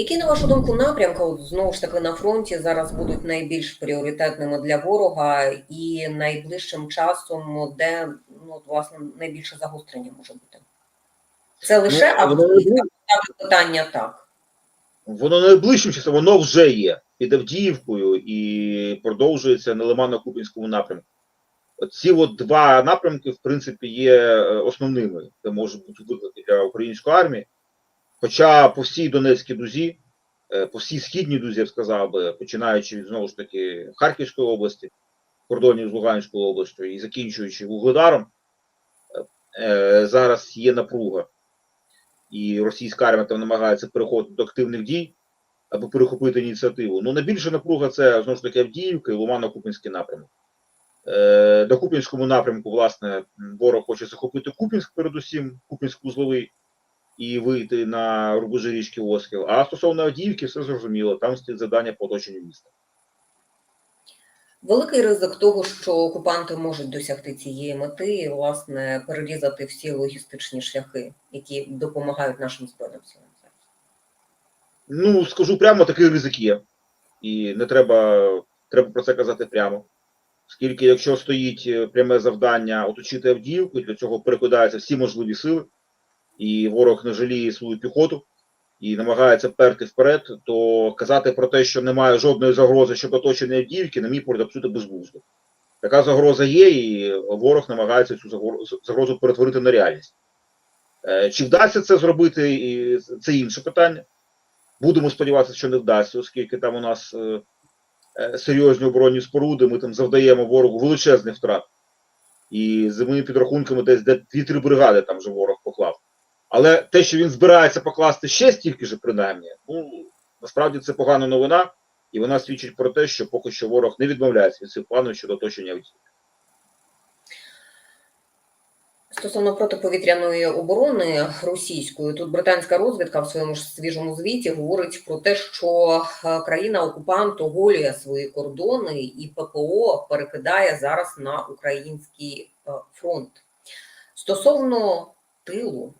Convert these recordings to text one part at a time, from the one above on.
Які, на вашу думку, напрямки от, знову ж таки на фронті зараз будуть найбільш пріоритетними для ворога і найближчим часом, де ну, от, власне найбільше загострення може бути? Це лише Ну, воно не питання так. Воно найближчим часом, воно вже є під Авдіївкою і продовжується на Лимано-Купінському напрямку. Ці от два напрямки, в принципі, є е, основними, де можуть бути виклики для української армії. Хоча по всій Донецькій дузі, е, по всій східній дузі, я б сказав би, починаючи від знову ж таки Харківської області, кордонів з Луганською областю і закінчуючи Вугледаром, е, е, зараз є напруга і російська армія там намагається переходити до активних дій, аби перехопити ініціативу. Ну, найбільша напруга це знову ж таки Авдіївка і Лумано-Купінський напрямок. Е, на Купінському напрямку, власне, ворог хоче захопити Купінськ, передусім, Купінськ-Узловий, і вийти на рубежі річки Оскіл. А стосовно Авдіївки, все зрозуміло, там стоїть завдання по оточенню міста. Великий ризик того, що окупанти можуть досягти цієї мети і, власне, перерізати всі логістичні шляхи, які допомагають нашим збройним силам. Ну, скажу прямо, такий ризик є. І не треба, треба про це казати прямо. Оскільки, якщо стоїть е, пряме завдання оточити Авдіївку, для цього перекладаються всі можливі сили, і ворог не жаліє свою піхоту і намагається перти вперед, то казати про те, що немає жодної загрози щодо оточення Авдіївки, на мій погляд, абсолютно безглуздо. Така загроза є, і ворог намагається цю загрозу перетворити на реальність. Е, Чи вдасться це зробити, це інше питання. Будемо сподіватися, що не вдасться, оскільки там у нас е, е, серйозні оборонні споруди, ми там завдаємо ворогу величезних втрат. І за моїми підрахунками, десь де 2-3 бригади там вже ворог. Але те, що він збирається покласти ще стільки ж, принаймні, ну насправді це погана новина, і вона свідчить про те, що поки що ворог не відмовляється від цих планів щодо оточення Авдіївки. Стосовно протиповітряної оборони російської, тут британська розвідка в своєму ж свіжому звіті говорить про те, що е, країна-окупант оголює свої кордони і ППО перекидає зараз на український е, фронт. Стосовно тилу,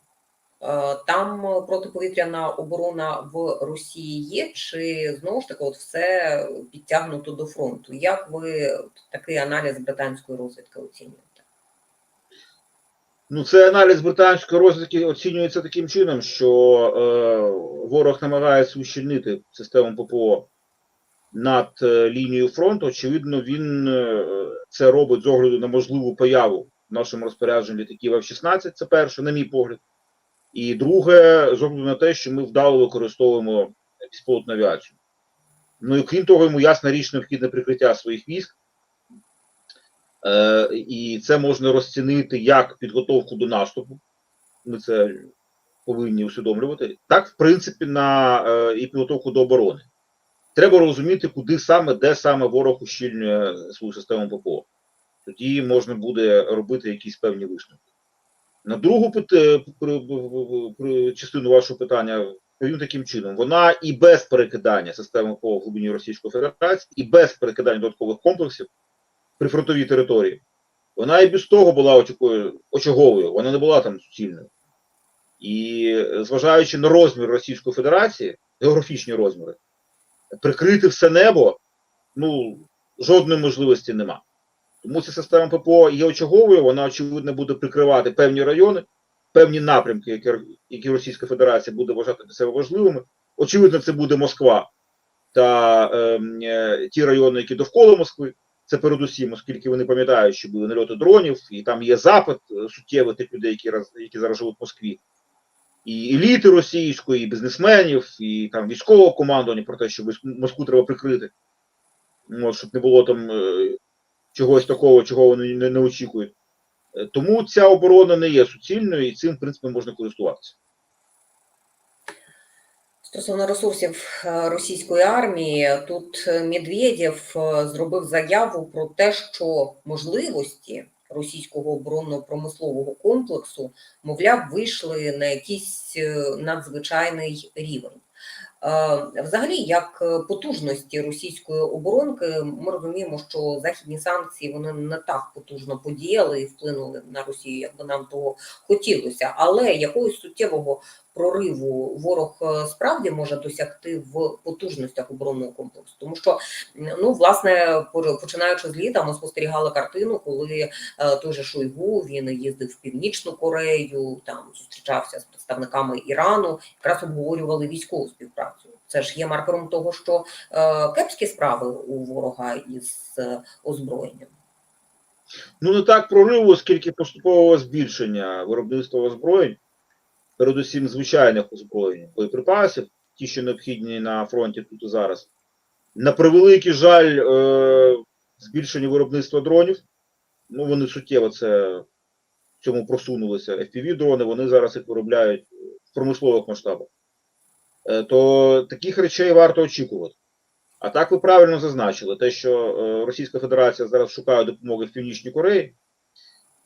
там протиповітряна оборона в Росії є, чи знову ж таки от все підтягнуто до фронту? Як ви такий аналіз британської розвідки оцінюєте? Ну, це аналіз британської розвідки оцінюється таким чином, що е, ворог намагається ущільнити систему ППО над е, лінією фронту. Очевидно, він е, це робить з огляду на можливу появу в нашому розпорядженні літаків F-16, це перше, на мій погляд. І друге, з огляду на те, що ми вдало використовуємо безпілотну авіацію. Ну і крім того, йому ясна річ необхідне прикриття своїх військ. Е, і це можна розцінити як підготовку до наступу. Ми це повинні усвідомлювати. Так, в принципі, на е, і підготовку до оборони. Треба розуміти, куди саме, де саме ворог ущільнює свою систему ППО. Тоді можна буде робити якісь певні висновки. На другу при- при- при- частину вашого питання повім таким чином: вона і без перекидання системи ППО в глибині Російської Федерації, і без перекидання додаткових комплексів прифронтовій території, вона і без того була очаговою, вона не була там суцільною. І е, зважаючи на розмір Російської Федерації, географічні розміри, прикрити все небо, ну, жодної можливості нема. Тому ця система ППО є очаговою, вона, очевидно, буде прикривати певні райони, певні напрямки, які, які Російська Федерація буде вважати для себе важливими. Очевидно, це буде Москва та ем, е, ті райони, які довкола Москви. Це передусім, оскільки вони пам'ятають, що були нальоти дронів, і там є запит е, суттєвий тих людей, які які зараз живуть в Москві, і еліти російської, і бізнесменів, і там військового командування про те, що Москву треба прикрити, Ну, от, щоб не було там е, чогось такого, чого вони не, не очікують. Е, Тому ця оборона не є суцільною, і цим, в принципі, можна користуватися. Стосовно ресурсів е, російської армії, тут е, Медведєв зробив заяву про те, що можливості російського оборонно-промислового комплексу, мовляв, вийшли на якийсь надзвичайний рівень. Е, Взагалі, як е, потужності російської оборонки, ми розуміємо, що західні санкції вони не так потужно подіяли і вплинули на Росію, як би нам того хотілося. Але якогось суттєвого прориву ворог е, справді може досягти в потужностях оборонного комплексу, тому що ну власне починаючи з літа, ми спостерігали картину, коли е, той же Шойгу він їздив в Північну Корею, там зустрічався з представниками Ірану, якраз обговорювали військову співпрацю. Це ж є маркером того, що е, кепські справи у ворога із озброєнням. Ну, не так прориву, скільки поступового збільшення виробництва озброєнь, передусім звичайних озброєнь, боєприпасів, ті, що необхідні на фронті тут і зараз. На превеликий жаль, е, збільшення виробництва дронів. Ну, вони суттєво це в цьому просунулися. FPV-дрони, вони зараз їх виробляють в промислових масштабах. Е, то таких речей варто очікувати. А так ви правильно зазначили, те, що е, Російська Федерація зараз шукає допомоги в Північній Кореї,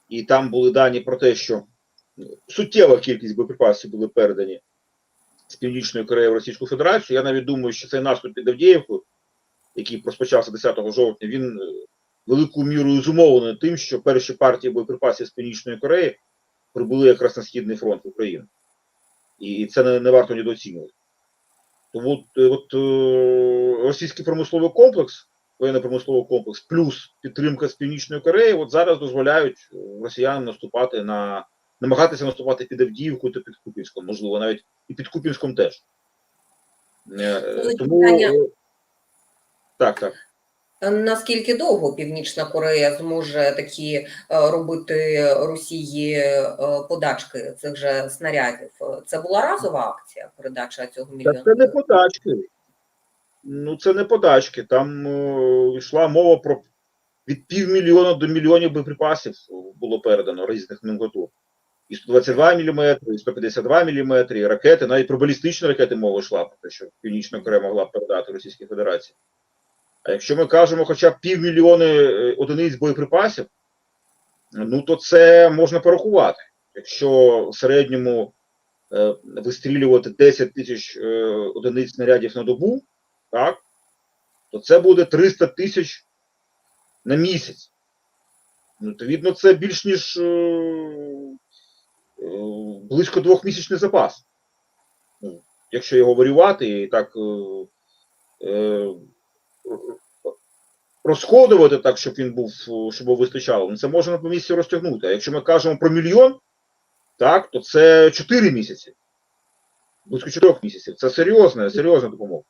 і там були дані про те, що суттєва кількість боєприпасів були передані з Північної Кореї в Російську Федерацію. Я навіть думаю, що цей наступ під Авдіївкою, який розпочався 10 жовтня, він е, великою мірою зумовлений тим, що перші партії боєприпасів з Північної Кореї прибули якраз на Східний фронт в Україну. І, це не, не варто недооцінювати. Тому от, е, от е, російський промисловий комплекс, воєнно-промисловий комплекс, плюс підтримка з Північної Кореї, от зараз дозволяють росіянам наступати на намагатися наступати під Авдіївку та під Купінськом, можливо, навіть і під Купінськом теж. Е, Тому е, так, так. Наскільки довго Північна Корея зможе такі е, робити Росії подачки цих же снарядів? Це була разова акція передача цього мільйона? це не подачки. Ну, це не подачки. Там йшла мова про від півмільйона до мільйонів боєприпасів було передано різних номенклатур. І 122 мм, і 152 мм, і ракети, навіть про балістичні ракети мова йшла, про те, що Північна Корея могла передати Російській Федерації. А якщо ми кажемо хоча б півмільйони е, одиниць боєприпасів, ну то це можна порахувати. Якщо в середньому е, вистрілювати 10 тисяч е, одиниць снарядів на добу, так, то це буде 300 тисяч на місяць. Ну, Відповідно, це більш ніж е, близько двохмісячний запас. Ну, якщо його варювати і так е, е, розходувати так, щоб він був, е, щоб його вистачало, ну, це можна по місяці розтягнути. А якщо ми кажемо про мільйон, так, то це 4 місяці. Близько 4 місяців. Це серйозна, серйозна допомога.